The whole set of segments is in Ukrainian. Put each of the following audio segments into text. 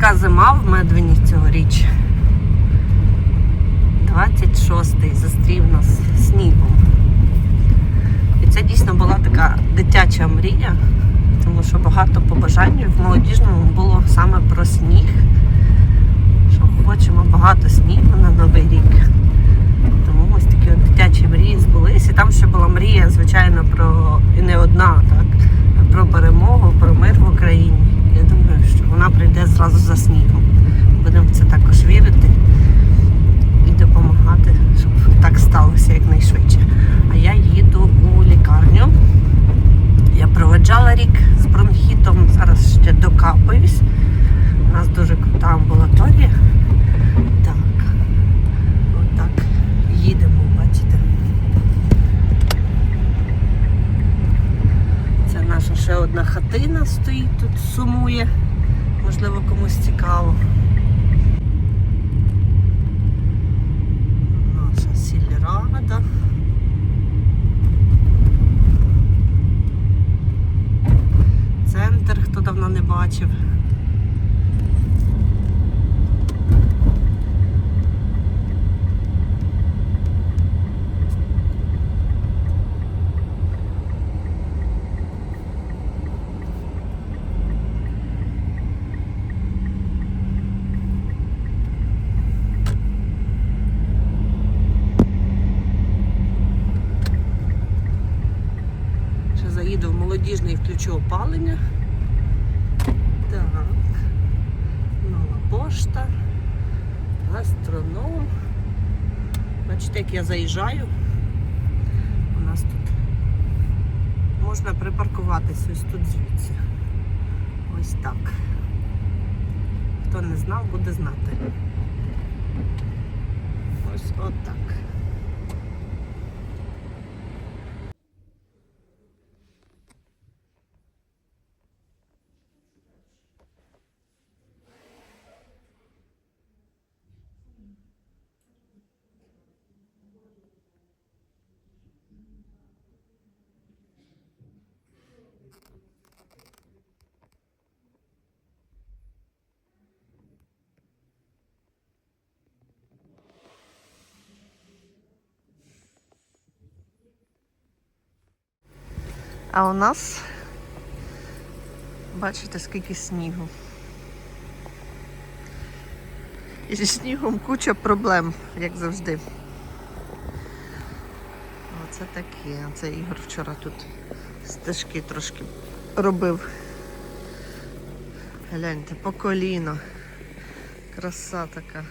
така зима в Медвені цьогоріч. 26-й зустрів нас снігом. І це дійсно була така дитяча мрія, тому що багато побажань в молодіжному було саме про сніг. Що хочемо багато снігу на Новий рік. Тому ось такі от дитячі мрії збулись. І там ще була мрія, звичайно, про і не одна, так, про перемогу, про мир в Україні. Я думаю, що прийде зразу за снігом. Будемо це також вірити і допомагати, щоб так сталося якнайшвидше. А я їду у лікарню. Я проведжала рік з бронхітом, зараз ще докапаюсь. У нас дуже крута амбулаторія. Так, отак їдемо, бачите. Це наша ще одна хатина стоїть тут, сумує. Можливо, комусь цікаво. включу опалення. Так. Нова пошта. Гастроном. Бачите, як я заїжджаю. У нас тут можна припаркуватись ось тут звідси. Ось так. Хто не знав, буде знати. Ось отак. А у нас, бачите, скільки снігу. І зі снігом куча проблем, як завжди. Оце таке. Це Ігор вчора тут стежки трошки робив. Гляньте, по коліно. Краса така.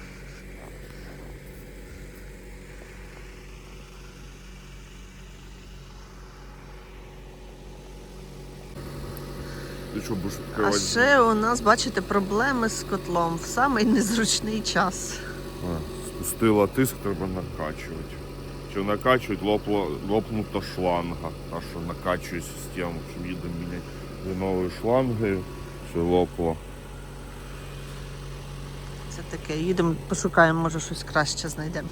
Ти що будеш А відкривати? ще у нас, бачите, проблеми з котлом в самий незручний час. А, Спустила тиск, треба накачувати. Чи накачувати, лопла, лопнута шланга. Та що накачує систему, общем, їдемо міняти дві нові шланги, все лопло. Це таке, їдемо, пошукаємо, може щось краще знайдемо.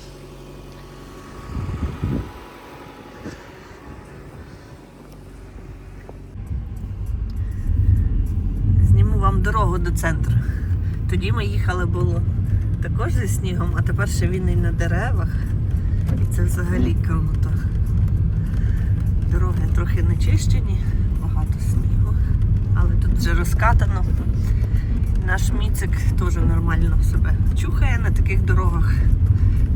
Дорогу до центру. Тоді ми їхали було також зі снігом, а тепер ще він і на деревах. І це взагалі круто. Дороги трохи не чищені, багато снігу, але тут вже розкатано. Наш міцик теж нормально себе чухає на таких дорогах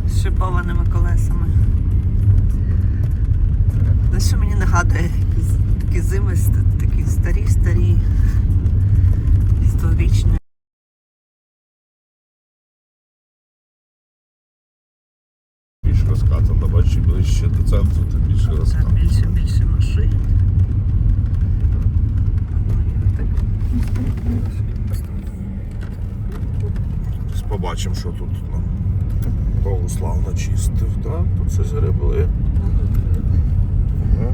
з шипованими колесами. Ну, що мені нагадує, такі зими, такі старі-старі, Більш розкатано, бачиш, ближче до центру, то більше Так, розкатано. більше більше машин. Побачимо, що тут нам Богослав начистив, так? Тут щось гребли. Ага.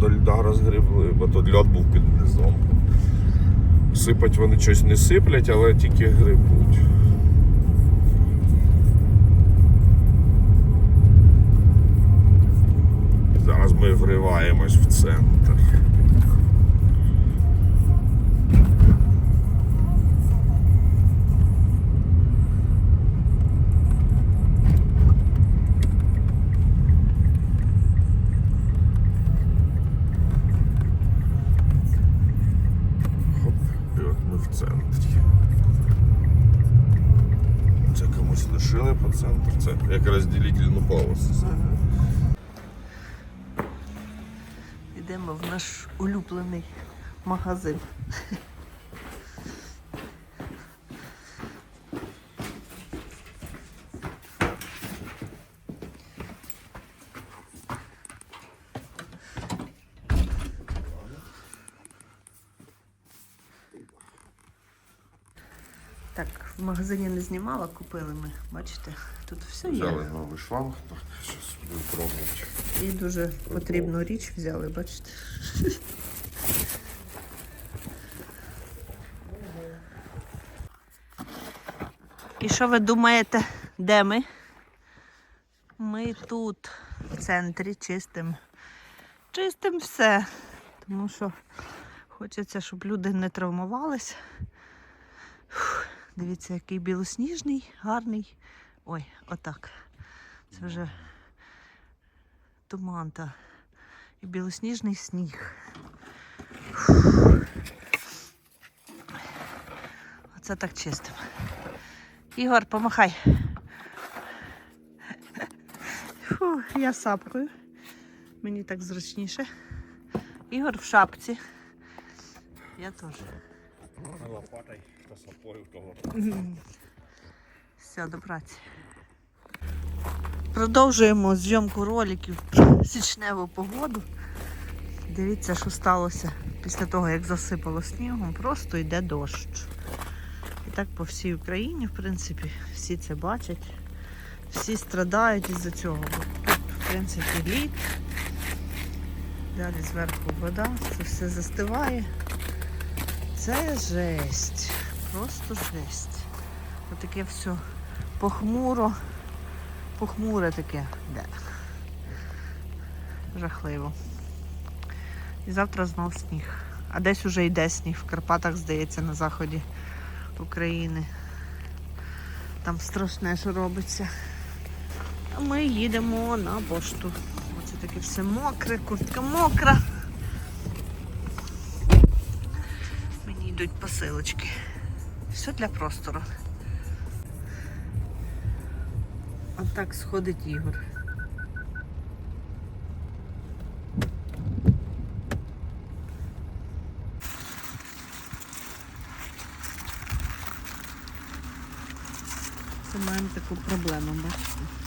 До льда розгребли, бо тут льод був під низом. Сипать вони щось не сиплять, але тільки грибуть. ми вриваємось в центр. Це комусь лишили по центру, це Якраз ділительну полосу. Ага. Йдемо в наш улюблений магазин. Так, в магазині не знімала, купили ми. Бачите, тут все є. Взяли новий шланг, зараз буду пробувати. І дуже потрібну річ взяли, бачите. І що ви думаєте, де ми? Ми тут, в центрі, чистим. Чистим все. Тому що хочеться, щоб люди не травмувались. Фух, Дивіться, який білосніжний, гарний. Ой, отак. Це вже туман та і білосніжний сніг. Фух. Оце так чистим. Ігор, помахай. Фу, я сапкою. Мені так зручніше. Ігор в шапці. Я теж. Лопатой, косопою того. Все, до праці. Продовжуємо зйомку роликів про січневу погоду. Дивіться, що сталося після того, як засипало снігом, просто йде дощ. І так по всій Україні, в принципі, всі це бачать. Всі страдають із-за цього. Тут, в принципі, лід. Далі зверху вода, це все застиває. Це жесть. Просто жесть. Отаке все похмуро. Похмуре таке. Де. Жахливо. І завтра знов сніг. А десь уже йде сніг. В Карпатах, здається, на заході України. Там страшне, що робиться. А ми їдемо на пошту. Оце таке все мокре, куртка мокра. Мені йдуть посилочки. Все для простору. Отак сходить Ігор. Це маємо таку проблему, бачите?